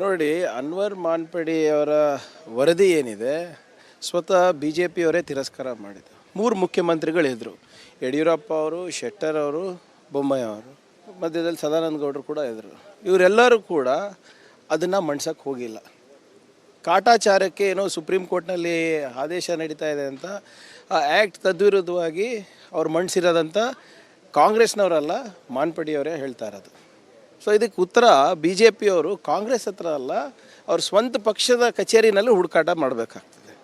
ನೋಡಿ, ಅನ್ವರ್ ಮಾನ್ಪಡಿ ಅವರ ವರದಿ ಏನಿದೆ? ಸ್ವತಃ ಬಿ ಜೆ ಪಿಯವರೇ ತಿರಸ್ಕಾರ ಮಾಡಿದರು ಮೂರು ಮುಖ್ಯಮಂತ್ರಿಗಳಿದ್ದರು ಯಡಿಯೂರಪ್ಪ ಅವರು, ಶೆಟ್ಟರ್ ಅವರು, ಬೊಮ್ಮಾಯಿ ಅವರು. ಮಧ್ಯದಲ್ಲಿ ಸದಾನಂದ ಗೌಡರು ಕೂಡ ಇದ್ದರು ಇವರೆಲ್ಲರೂ ಕೂಡ ಅದನ್ನು ಮಣ್ಸಕ್ಕೆ ಹೋಗಿಲ್ಲ. ಕಾಟಾಚಾರಕ್ಕೆ ಏನೋ ಸುಪ್ರೀಂ ಕೋರ್ಟ್ನಲ್ಲಿ ಆದೇಶ ನಡೀತಾ ಇದೆ ಅಂತ, ಆ ಆ್ಯಕ್ಟ್ ತದ್ವಿರುದ್ಧವಾಗಿ ಅವ್ರು ಮಣ್ಸಿರೋದಂತ ಕಾಂಗ್ರೆಸ್ನವರಲ್ಲ, ಮಾನ್ಪಡಿಯವರೇ ಹೇಳ್ತಾ ಇರೋದು. ಸೊ ಇದಕ್ಕೆ ಉತ್ತರ ಬಿ ಜೆ ಪಿಯವರು ಕಾಂಗ್ರೆಸ್ ಹತ್ರ ಅಲ್ಲ, ಅವ್ರ ಸ್ವಂತ ಪಕ್ಷದ ಕಚೇರಿನಲ್ಲಿ ಹುಡುಕಾಟ ಮಾಡಬೇಕಾಗ್ತದೆ.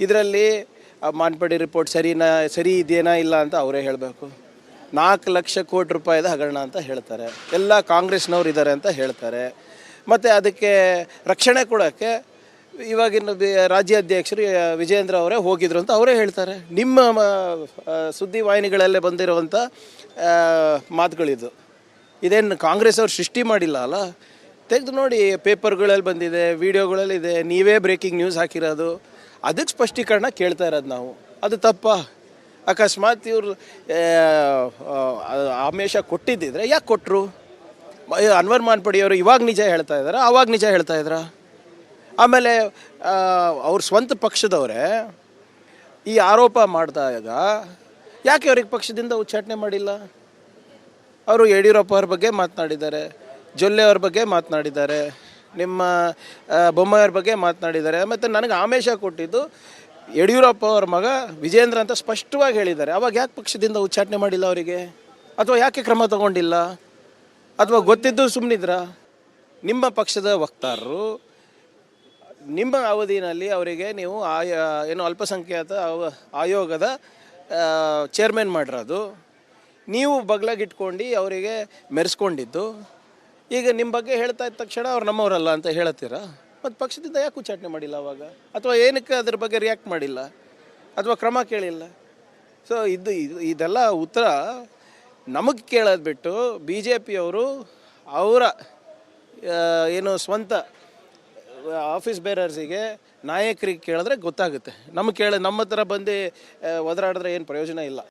ಇದರಲ್ಲಿ ಮಾನ್ಪಡಿ ರಿಪೋರ್ಟ್ ಸರಿನಾ, ಸರಿ ಇದೆಯಾ ಇಲ್ಲ ಅಂತ ಅವರೇ ಹೇಳಬೇಕು. ನಾಲ್ಕು ಲಕ್ಷ ಕೋಟಿ ರೂಪಾಯಿದ ಹಗರಣ ಅಂತ ಹೇಳ್ತಾರೆ. ಎಲ್ಲ ಕಾಂಗ್ರೆಸ್ನವ್ರು ಇದ್ದಾರೆ ಅಂತ ಹೇಳ್ತಾರೆ. ಮತ್ತು ಅದಕ್ಕೆ ರಕ್ಷಣೆ ಕೊಡೋಕ್ಕೆ ಇವಾಗಿನ ಬಿ- ರಾಜ್ಯಾಧ್ಯಕ್ಷರು ವಿಜೇಂದ್ರ ಅವರೇ ಹೋಗಿದ್ರು ಅಂತ ಅವರೇ ಹೇಳ್ತಾರೆ. ನಿಮ್ಮ ಸುದ್ದಿವಾಹಿನಿಗಳಲ್ಲೇ ಬಂದಿರುವಂಥ ಮಾತುಗಳಿದ್ದು ಮಾತುಗಳಿದು. ಇದೇನು ಕಾಂಗ್ರೆಸ್ ಅವ್ರು ಸೃಷ್ಟಿ ಮಾಡಿಲ್ಲ ಅಲ್ಲ? ತೆಗೆದು ನೋಡಿ, ಪೇಪರ್ಗಳಲ್ಲಿ ಬಂದಿದೆ, ವಿಡಿಯೋಗಳಲ್ಲಿ ಇದೆ, ನೀವೇ ಬ್ರೇಕಿಂಗ್ ನ್ಯೂಸ್ ಹಾಕಿರೋದು. ಅದಕ್ಕೆ ಸ್ಪಷ್ಟೀಕರಣ ಕೇಳ್ತಾ ಇರೋದು ನಾವು. ಅದು ತಪ್ಪ. ಅಕಸ್ಮಾತ್ ಇವರು ಆಮೇಶ ಕೊಟ್ಟಿದ್ದಿದ್ರೆ ಯಾಕೆ ಕೊಟ್ಟರು ಅನ್ವರ್ ಮಾನ್ಪಡಿಯವರು ಇವಾಗ ನಿಜ ಹೇಳ್ತಾ ಇದ್ದಾರೆ? ಆವಾಗ ನಿಜ ಹೇಳ್ತಾ ಇದ್ರ? ಆಮೇಲೆ ಅವ್ರ ಸ್ವಂತ ಪಕ್ಷದವರೇ ಈ ಆರೋಪ ಮಾಡಿದಾಗ ಯಾಕೆ ಅವ್ರಿಗೆ ಪಕ್ಷದಿಂದ ಉಚ್ಚಾಟನೆ ಮಾಡಿಲ್ಲ? ಅವರು ಯಡಿಯೂರಪ್ಪ ಅವ್ರ ಬಗ್ಗೆ ಮಾತನಾಡಿದ್ದಾರೆ. ಜೊಲ್ಲೆ ಅವ್ರ ಬಗ್ಗೆ ಮಾತನಾಡಿದ್ದಾರೆ. ನಿಮ್ಮ ಬೊಮ್ಮಾಯಿಯವ್ರ ಬಗ್ಗೆ ಮಾತನಾಡಿದ್ದಾರೆ. ಮತ್ತು ನನಗೆ ಆಮೇಶ ಕೊಟ್ಟಿದ್ದು ಯಡಿಯೂರಪ್ಪ ಅವ್ರ ಮಗ ವಿಜೇಂದ್ರ ಅಂತ ಸ್ಪಷ್ಟವಾಗಿ ಹೇಳಿದ್ದಾರೆ. ಅವಾಗ ಯಾಕೆ ಪಕ್ಷದಿಂದ ಉಚ್ಚಾಟನೆ ಮಾಡಿಲ್ಲ ಅವರಿಗೆ? ಅಥವಾ ಯಾಕೆ ಕ್ರಮ ತಗೊಂಡಿಲ್ಲ? ಅಥವಾ ಗೊತ್ತಿದ್ದು ಸುಮ್ಮನಿದ್ರ ನಿಮ್ಮ ಪಕ್ಷದ ವಕ್ತಾರರು ನಿಮ್ಮ ಅವಧಿನಲ್ಲಿ ಅವರಿಗೆ ನೀವು ಆಯ, ಏನು ಅಲ್ಪಸಂಖ್ಯಾತ ಆಯೋಗದ ಚೇರ್ಮನ್ ಮಾಡಿರೋದು. ನೀವು ಬಗ್ಲಾಗಿಟ್ಕೊಂಡು ಅವರಿಗೆ ಮೆರೆಸ್ಕೊಂಡಿದ್ದು. ಈಗ ನಿಮ್ಮ ಬಗ್ಗೆ ಹೇಳ್ತಾ ಇದ್ದ ತಕ್ಷಣ ಅವ್ರು ನಮ್ಮವರಲ್ಲ ಅಂತ ಹೇಳ್ತೀರಾ ಮತ್ತು ಪಕ್ಷದಿಂದ ಯಾಕೆ ಉಚ್ಚಾಟನೆ ಮಾಡಿಲ್ಲ ಅವಾಗ? ಅಥವಾ ಏನಕ್ಕೆ ಅದ್ರ ಬಗ್ಗೆ ರಿಯಾಕ್ಟ್ ಮಾಡಿಲ್ಲ? ಅಥವಾ ಕ್ರಮ ಕೇಳಿಲ್ಲ? ಸೊ ಇದು ಇದು, ಇದೆಲ್ಲ ಉತ್ತರ ನಮಗೆ ಕೇಳೋದು ಬಿಟ್ಟು ಬಿ ಜೆ ಪಿಯವರು ಅವರ ಏನು ಸ್ವಂತ ಆಫೀಸ್ ಬೇರರ್ಸಿಗೆ ನಾಯಕರಿಗೆ ಕೇಳಿದ್ರೆ ಗೊತ್ತಾಗುತ್ತೆ. ನಮಗೆ ಕೇಳ, ನಮ್ಮ ಹತ್ರ ಬಂದು ಒದರಾಡಿದ್ರೆ ಏನು ಪ್ರಯೋಜನ ಇಲ್ಲ.